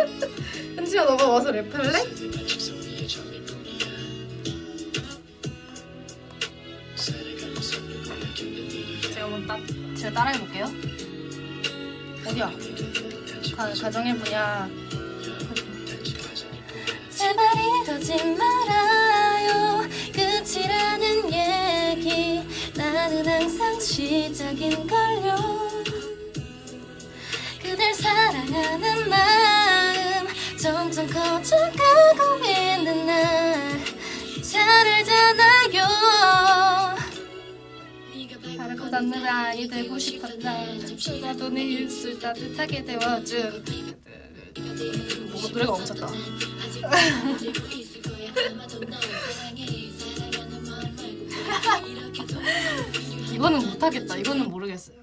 와서 랩할래? 제가 한번 따, 제가 따라해볼게요. 어디야? 가, 가정의 분야 제발 이러지 말아요. 끝이라는 얘기. 나는 항상 시작인걸요. 그댈 사랑하는 마음 점점 커져가고 있는 날. 잘 알잖아요. 바라고 닿는 아이 되고 싶었나 그라도 내 입술 따뜻하게 데워준 뭐가 노래가 멈췄다. 이거는 못하겠다. 이거는 모르겠어요